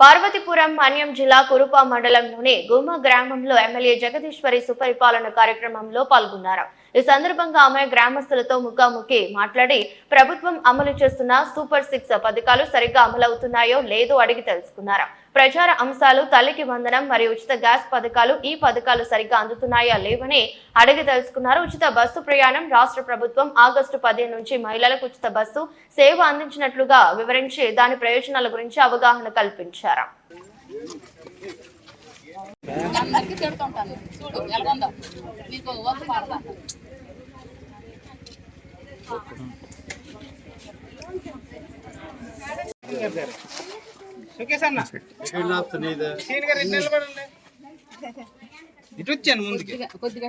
పార్వతీపురం మన్యం జిల్లా కురుపా మండలంలోని గుమ్మ గ్రామంలో ఎమ్మెల్యే జగదీశ్వరి సుపరిపాలన కార్యక్రమంలో పాల్గొన్నారు. ఈ సందర్భంగా ఆమె గ్రామస్తులతో ముఖాముఖి మాట్లాడి ప్రభుత్వం అమలు చేస్తున్న సూపర్ సిక్స్ పథకాలు సరిగ్గా అమలవుతున్నాయో లేదో అడిగి తెలుసుకున్నారు. ప్రచార అంశాలు తల్లికి వందనం మరియు ఉచిత గ్యాస్ పథకాలు ఈ పథకాలు సరిగ్గా అందుతున్నాయా లేవని అడిగి తెలుసుకున్నారు. ఉచిత బస్సు ప్రయాణం రాష్ట్ర ప్రభుత్వం ఆగస్టు పదిహేను నుంచి మహిళలకు ఉచిత బస్సు సేవ అందించినట్లుగా వివరించి దాని ప్రయోజనాల గురించి అవగాహన కల్పించారు. అందరికీ తిడుతుంటాను. చూడు ఎలాగొందో నీకు వంతు పాడతా. సుఖేష్ అన్న. సీన్ గారు ఎన్ని నిలబడండి. ఇటు వచ్చాను ముందుకి. కొద్దిగా కొద్దిగా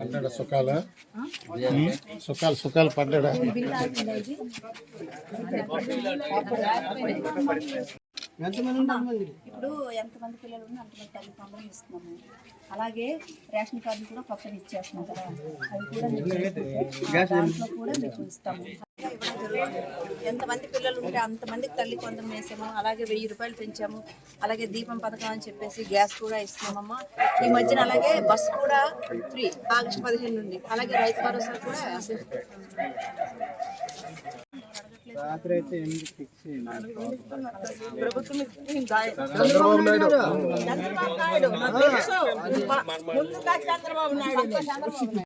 పడ్డాడా సుఖాలు? సుఖాలు సుఖాలు పడ్డాడా ఇప్పుడు ఎంతమంది పిల్లలు ఉన్నా అంతమంది తల్లి పంపడం ఇస్తున్నాము. అలాగే రేషన్ కార్డు కూడా పక్కన ఇచ్చేస్తున్నాం కదా అవి కూడా దాంట్లో కూడా మీకు ఇస్తాము. ఎంతమంది పిల్లలు ఉంటే అంతమందికి తల్లి కొందరం వేసాము. అలాగే వెయ్యి రూపాయలు పెంచాము. అలాగే దీపం పథకం అని చెప్పేసి గ్యాస్ కూడా ఇస్తున్నామమ్మా. ఈ మధ్యన అలాగే బస్ కూడా ఫ్రీ. ఆగస్టు పదిహేను నుండి. అలాగే రైతు భరోసా కూడా రాత్రి అయితే ఎనిమిది ఫిక్స్ చంద్రబాబు నాయుడు. ముందుగా చంద్రబాబు నాయుడు.